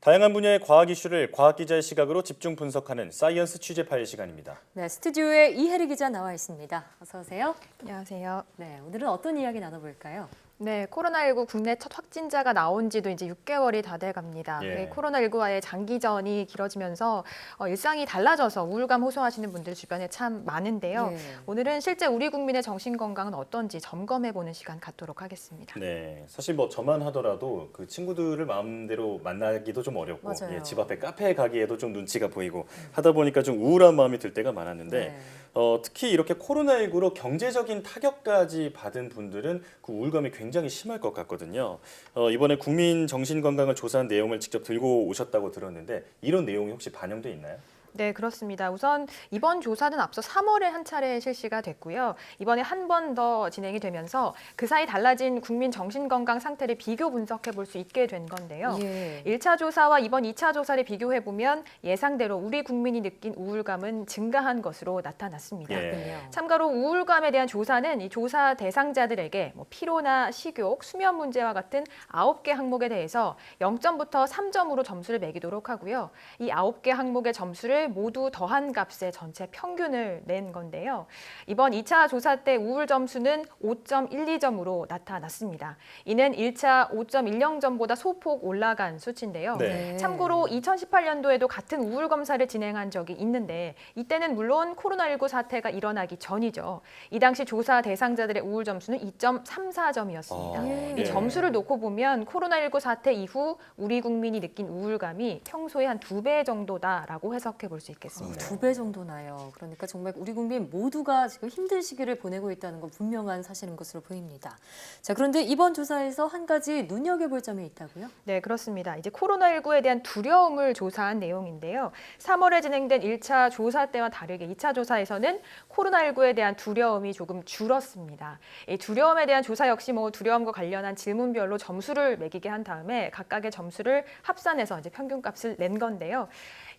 다양한 분야의 과학 이슈를 과학 기자의 시각으로 집중 분석하는 사이언스 취재 파일 시간입니다. 네, 스튜디오에 이혜리 기자 나와 있습니다. 어서 오세요. 안녕하세요. 네, 오늘은 어떤 이야기 나눠볼까요? 네, 코로나19 국내 첫 확진자가 나온 지도 이제 6개월이 다 돼 갑니다. 예. 네, 코로나19와의 장기전이 길어지면서 어, 일상이 달라져서 우울감 호소하시는 분들 주변에 참 많은데요. 예. 오늘은 실제 우리 국민의 정신 건강은 어떤지 점검해 보는 시간 갖도록 하겠습니다. 네, 사실 뭐 저만 하더라도 그 친구들을 마음대로 만나기도 좀 어렵고. 예, 집 앞에 카페에 가기에도 좀 눈치가 보이고 하다 보니까 좀 우울한 마음이 들 때가 많았는데 네. 어, 특히 이렇게 코로나19로 경제적인 타격까지 받은 분들은 그 우울감이 굉장히 심할 것 같거든요. 어, 이번에 국민 정신 건강을 조사한 내용을 직접 들고 오셨다고 들었는데 이런 내용이 혹시 반영돼 있나요? 네, 그렇습니다. 우선 이번 조사는 앞서 3월에 한 차례 실시가 됐고요. 이번에 한 번 더 진행이 되면서 그 사이 달라진 국민 정신건강 상태를 비교 분석해 볼 수 있게 된 건데요. 예. 1차 조사와 이번 2차 조사를 비교해 보면 예상대로 우리 국민이 느낀 우울감은 증가한 것으로 나타났습니다. 예. 참고로 우울감에 대한 조사는 이 조사 대상자들에게 뭐 피로나 식욕, 수면 문제와 같은 9개 항목에 대해서 0점부터 3점으로 점수를 매기도록 하고요. 이 9개 항목의 점수를 모두 더한 값의 전체 평균을 낸 건데요. 이번 2차 조사 때 우울 점수는 5.12점으로 나타났습니다. 이는 1차 5.10점보다 소폭 올라간 수치인데요. 네. 참고로 2018년도에도 같은 우울 검사를 진행한 적이 있는데 이때는 물론 코로나19 사태가 일어나기 전이죠. 이 당시 조사 대상자들의 우울 점수는 2.34점이었습니다. 아, 예. 이 점수를 놓고 보면 코로나19 사태 이후 우리 국민이 느낀 우울감이 평소의 한두 배 정도다라고 해석해 볼 수 있겠습니다. 네. 두배 정도 나요. 그러니까 정말 우리 국민 모두가 지금 힘든 시기를 보내고 있다는 건 분명한 사실인 것으로 보입니다. 자, 그런데 이번 조사에서 한 가지 눈여겨볼 점이 있다고요? 네, 그렇습니다. 이제 코로나19에 대한 두려움을 조사한 내용인데요. 3월에 진행된 1차 조사 때와 다르게 2차 조사에서는 코로나19에 대한 두려움이 조금 줄었습니다. 이 두려움에 대한 조사 역시 뭐 두려움과 관련한 질문별로 점수를 매기게 한 다음에 각각의 점수를 합산해서 이제 평균값을 낸 건데요.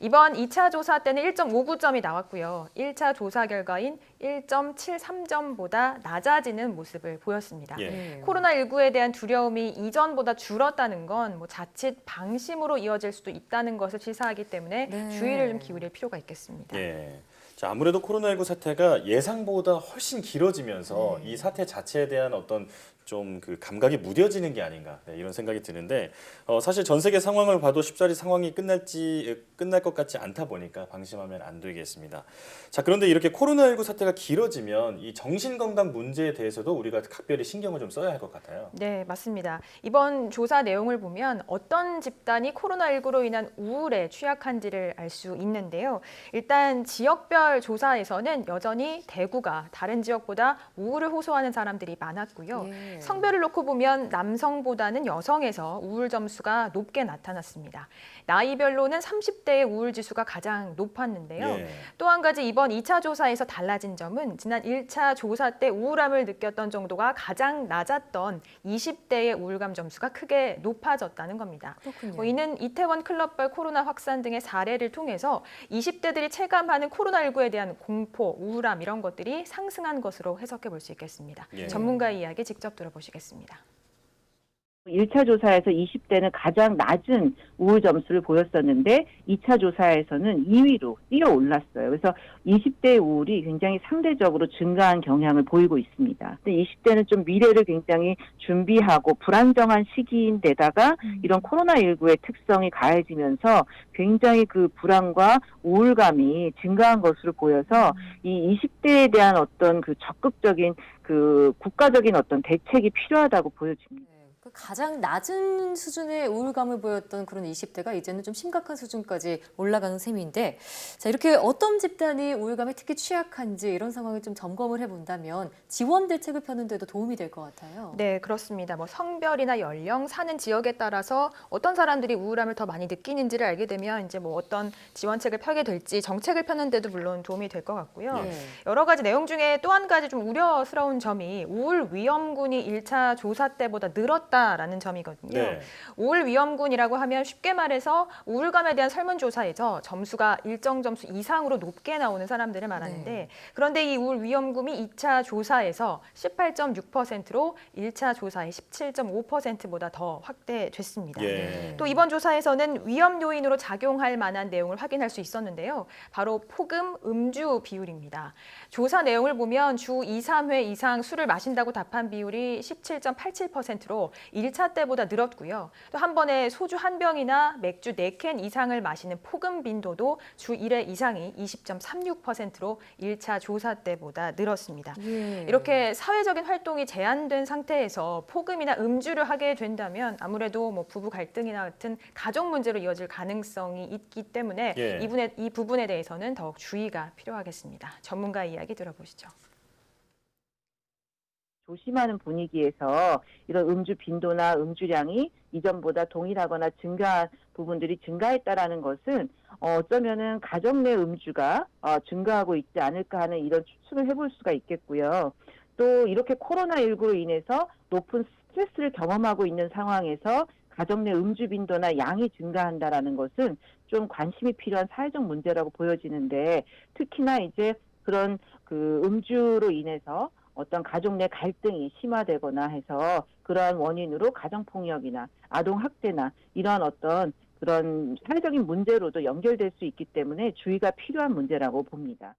이번 2차 조사 때는 1.59점이 나왔고요. 1차 조사 결과인 1.73점보다 낮아지는 모습을 보였습니다. 예. 코로나19에 대한 두려움이 이전보다 줄었다는 건 뭐 자칫 방심으로 이어질 수도 있다는 것을 시사하기 때문에 네. 주의를 좀 기울일 필요가 있겠습니다. 예. 자, 아무래도 코로나19 사태가 예상보다 훨씬 길어지면서 네. 이 사태 자체에 대한 어떤 좀 그 감각이 무뎌지는 게 아닌가 네, 이런 생각이 드는데 어, 사실 전 세계 상황을 봐도 쉽사리 상황이 끝날지 에, 끝날 것 같지 않다 보니까 방심하면 안 되겠습니다. 자 그런데 이렇게 코로나19 사태가 길어지면 이 정신 건강 문제에 대해서도 우리가 각별히 신경을 좀 써야 할 것 같아요. 네, 맞습니다. 이번 조사 내용을 보면 어떤 집단이 코로나19로 인한 우울에 취약한지를 알 수 있는데요. 일단 지역별 조사에서는 여전히 대구가 다른 지역보다 우울을 호소하는 사람들이 많았고요. 예. 성별을 놓고 보면 남성보다는 여성에서 우울 점수가 높게 나타났습니다. 나이별로는 30대의 우울 지수가 가장 높았는데요. 예. 또한 가지 이번 2차 조사에서 달라진 점은 지난 1차 조사 때 우울함을 느꼈던 정도가 가장 낮았던 20대의 우울감 점수가 크게 높아졌다는 겁니다. 그렇군요. 뭐 이는 이태원 클럽발 코로나 확산 등의 사례를 통해서 20대들이 체감하는 코로나19에 대한 공포, 우울함 이런 것들이 상승한 것으로 해석해 볼 수 있겠습니다. 예. 전문가의 이야기 직접 들어보시겠습니다. 1차 조사에서 20대는 가장 낮은 우울 점수를 보였었는데 2차 조사에서는 2위로 뛰어 올랐어요. 그래서 20대의 우울이 굉장히 상대적으로 증가한 경향을 보이고 있습니다. 근데 20대는 좀 미래를 굉장히 준비하고 불안정한 시기인데다가 이런 코로나19의 특성이 가해지면서 굉장히 그 불안과 우울감이 증가한 것으로 보여서 이 20대에 대한 어떤 그 적극적인 그 국가적인 어떤 대책이 필요하다고 보여집니다. 네, 그 가장 낮은 수준의 우울감을 보였던 그런 20대가 이제는 좀 심각한 수준까지 올라가는 셈인데 자 이렇게 어떤 집단이 우울감에 특히 취약한지 이런 상황을 좀 점검을 해본다면 지원 대책을 펴는 데도 도움이 될 것 같아요. 네, 그렇습니다. 뭐 성별이나 연령, 사는 지역에 따라서 어떤 사람들이 우울함을 더 많이 느끼는지를 알게 되면 이제 뭐 어떤 지원책을 펴게 될지 정책을 펴는 데도 물론 도움이 될 것 같고요. 예. 여러 가지 내용 중에 또 한 가지 좀 우려스러운 점이 우울 위험군이 1차 조사 때보다 늘었다. 줄었다라는 점이거든요. 네. 우울 위험군이라고 하면 쉽게 말해서 우울감에 대한 설문조사에서 점수가 일정 점수 이상으로 높게 나오는 사람들을 말하는데 네. 그런데 이 우울 위험군이 2차 조사에서 18.6%로 1차 조사의 17.5%보다 더 확대됐습니다. 예. 또 이번 조사에서는 위험 요인으로 작용할 만한 내용을 확인할 수 있었는데요. 바로 폭음, 음주 비율입니다. 조사 내용을 보면 주 2, 3회 이상 술을 마신다고 답한 비율이 17.87%로 1차 때보다 늘었고요. 또 한 번에 소주 한 병이나 맥주 4캔 이상을 마시는 폭음 빈도도 주 1회 이상이 20.36%로 1차 조사 때보다 늘었습니다. 예. 이렇게 사회적인 활동이 제한된 상태에서 폭음이나 음주를 하게 된다면 아무래도 뭐 부부 갈등이나 같은 가족 문제로 이어질 가능성이 있기 때문에 예. 이분에, 이 부분에 대해서는 더욱 주의가 필요하겠습니다. 전문가 이야기 들어보시죠. 조심하는 분위기에서 이런 음주 빈도나 음주량이 이전보다 동일하거나 증가한 부분들이 증가했다라는 것은 어, 어쩌면은 가정 내 음주가 어, 증가하고 있지 않을까 하는 이런 추측을 해볼 수가 있겠고요. 또 이렇게 코로나19로 인해서 높은 스트레스를 경험하고 있는 상황에서 가정 내 음주 빈도나 양이 증가한다라는 것은 좀 관심이 필요한 사회적 문제라고 보여지는데 특히나 이제 그런 그 음주로 인해서 어떤 가족 내 갈등이 심화되거나 해서 그러한 원인으로 가정폭력이나 아동학대나 이런 어떤 그런 사회적인 문제로도 연결될 수 있기 때문에 주의가 필요한 문제라고 봅니다.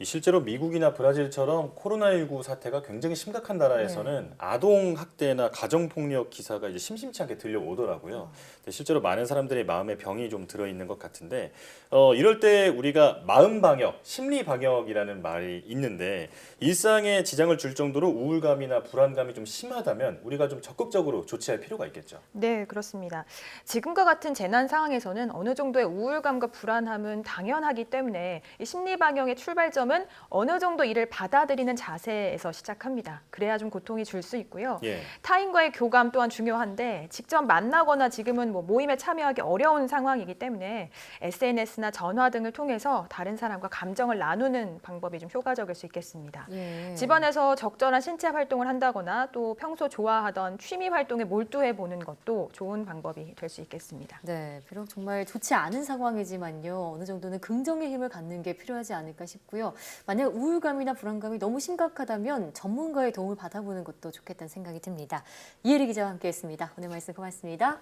이 실제로 미국이나 브라질처럼 코로나19 사태가 굉장히 심각한 나라에서는 네. 아동 학대나 가정 폭력 기사가 이제 심심치 않게 들려오더라고요. 근데 실제로 많은 사람들의 마음에 병이 좀 들어 있는 것 같은데 어, 이럴 때 우리가 마음 방역, 심리 방역이라는 말이 있는데 일상에 지장을 줄 정도로 우울감이나 불안감이 좀 심하다면 우리가 좀 적극적으로 조치할 필요가 있겠죠. 네, 그렇습니다. 지금과 같은 재난 상황에서는 어느 정도의 우울감과 불안함은 당연하기 때문에 이 심리 방향의 출발점 은 어느 정도 이를 받아들이는 자세에서 시작합니다. 그래야 좀 고통이 줄 수 있고요. 예. 타인과의 교감 또한 중요한데 직접 만나거나 지금은 뭐 모임에 참여하기 어려운 상황이기 때문에 SNS나 전화 등을 통해서 다른 사람과 감정을 나누는 방법이 좀 효과적일 수 있겠습니다. 예. 집안에서 적절한 신체 활동을 한다거나 또 평소 좋아하던 취미 활동에 몰두해 보는 것도 좋은 방법이 될 수 있겠습니다. 네, 비록 정말 좋지 않은 상황이지만요. 어느 정도는 긍정의 힘을 갖는 게 필요하지 않을까 싶고요. 만약 우울감이나 불안감이 너무 심각하다면 전문가의 도움을 받아보는 것도 좋겠다는 생각이 듭니다. 이혜리 기자와 함께했습니다. 오늘 말씀 고맙습니다.